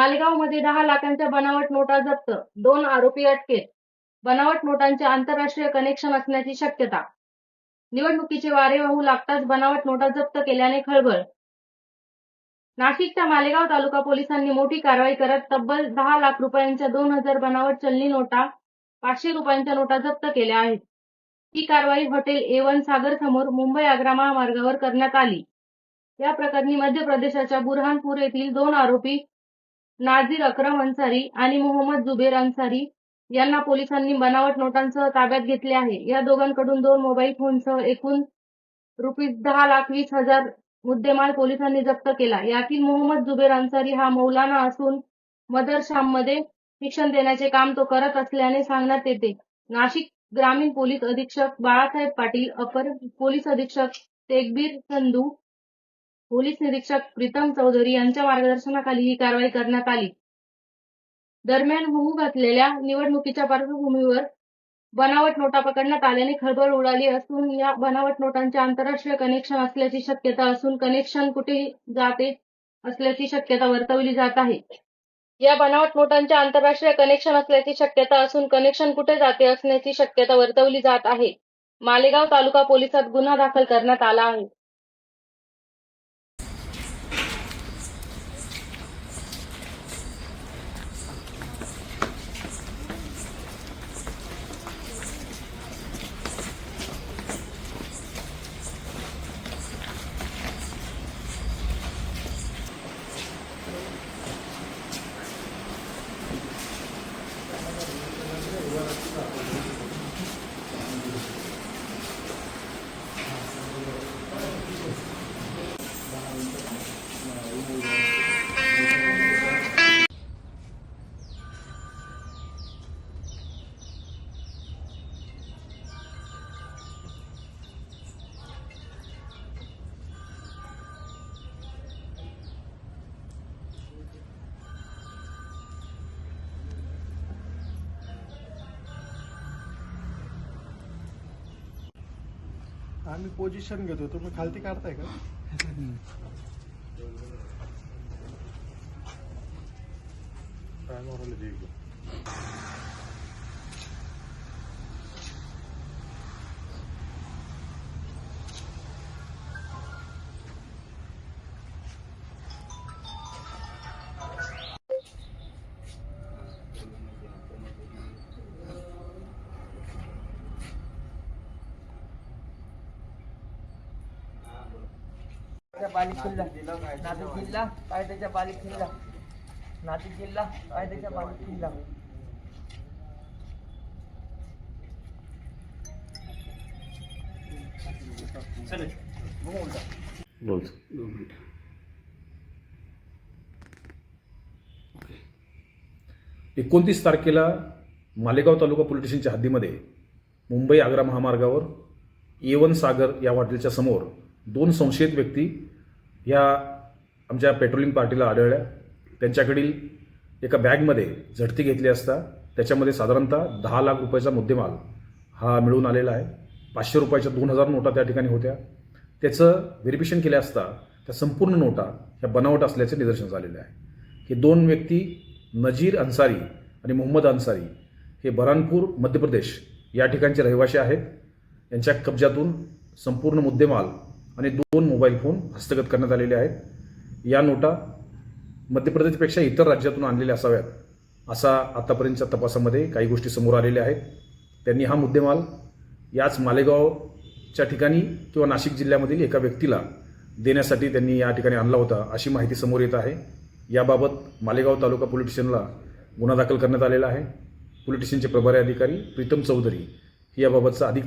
मालेगावमध्ये दहा लाखांच्या बनावट नोटा जप्त दोन आरोपी अटकेत. बनावट नोटांचे आंतरराष्ट्रीय कनेक्शन असण्याची शक्यता. निवडणुकीचे वारे वाहू लागताच बनावट नोटा जप्त केल्याने खळबळ. नाशिकच्या मालेगाव तालुका पोलिसांनी मोठी कारवाई करत तब्बल दहा लाख रुपयांच्या दोन हजार बनावट चलनी नोटा पाचशे रुपयांच्या नोटा जप्त केल्या आहेत. ही कारवाई हॉटेल ए वन सागर समोर मुंबई आग्रा महामार्गावर करण्यात आली. या प्रकरणी मध्य प्रदेशाच्या बुरहानपूर येथील दोन आरोपी नाझीर अक्रम अन्सारी आणि मोहम्मद जुबेर अन्सारी यांना पोलिसांनी बनावट नोटांसह ताब्यात घेतले आहे. या दोघांकडून दोन मोबाईल फोनसह एकूण रुपीज दहा लाख वीस हजार मुद्देमाल पोलिसांनी जप्त केला. यातील मोहम्मद जुबेर अन्सारी हा मौलाना असून मदरशाममध्ये शिक्षण देण्याचे काम तो करत असल्याने सांगण्यात येते. नाशिक ग्रामीण पोलीस अधीक्षक बाळासाहेब पाटील अपर पोलीस अधीक्षक तेगबीर संधू पोलीस निरीक्षक प्रीतम चौधरी यांच्या मार्गदर्शनाखाली ही कारवाई करण्यात आली. दरम्यान होऊ घातलेल्या निवडणुकीच्या पार्श्वभूमीवर बनावट नोटा पकडण्यात आल्याने खळबळ उडाली असून या बनावट नोटांचे आंतरराष्ट्रीय कनेक्शन असल्याची शक्यता असून कनेक्शन कुठे जाते असल्याची शक्यता वर्तवली जात आहे. या बनावट नोटांचे आंतरराष्ट्रीय कनेक्शन असल्याची शक्यता असून कनेक्शन कुठे जाते असण्याची शक्यता वर्तवली जात आहे. मालेगाव तालुका पोलिसात गुन्हा दाखल करण्यात आला आहे. आम्ही पोझिशन घेतो तुम्ही खालती काढताय का? त्या बालिक किल्ला नाशिक जिल्हा कायद्याच्या बालिक किल्ला नाशिक जिल्हा कायद्याच्या बालिक किल्ला बोल. एकोणतीस तारखेला मालेगाव तालुका पोलीस स्टेशनच्या हद्दीमध्ये मुंबई आग्रा महामार्गावर ए सागर या हॉटेलच्या समोर दोन संशयित व्यक्ती या आमच्या पेट्रोलिंग पार्टीला आढळल्या. त्यांच्याकडील एका बॅगमध्ये झडती घेतली असता त्याच्यामध्ये साधारणतः दहा लाख रुपयाचा मुद्देमाल हा मिळून आलेला आहे. पाचशे रुपयाच्या दोन हजार नोटा त्या ठिकाणी होत्या. त्याचं व्हेरिफिकेशन केल्या असता त्या संपूर्ण नोटा ह्या बनावट असल्याचे निदर्शन झालेले आहे. हे दोन व्यक्ती नजीर अन्सारी आणि मोहम्मद अन्सारी हे बरानपूर मध्य प्रदेश या ठिकाणचे रहिवासी आहेत. यांच्या कब्जातून संपूर्ण मुद्देमाल आणि दोन मोबाईल फोन हस्तगत करण्यात आलेले आहेत. या नोटा मध्य प्रदेशपेक्षा इतर राज्यातून आणलेल्या असाव्यात असा आतापर्यंतच्या तपासामध्ये काही गोष्टी समोर आलेल्या आहेत. त्यांनी हा मुद्देमाल याच मालेगावच्या ठिकाणी किंवा नाशिक जिल्ह्यामधील एका व्यक्तीला देण्यासाठी त्यांनी या ठिकाणी आणला होता अशी माहिती समोर येत आहे. याबाबत मालेगाव तालुका पोलीस स्टेशनला गुन्हा दाखल करण्यात आलेला आहे. पोलीस स्टेशनचे प्रभारी अधिकारी प्रीतम चौधरी ही याबाबतचा अधिक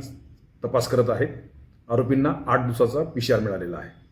तपास करत आहेत. आरोपींना आठ दिवसाचा पी मिळालेला आहे.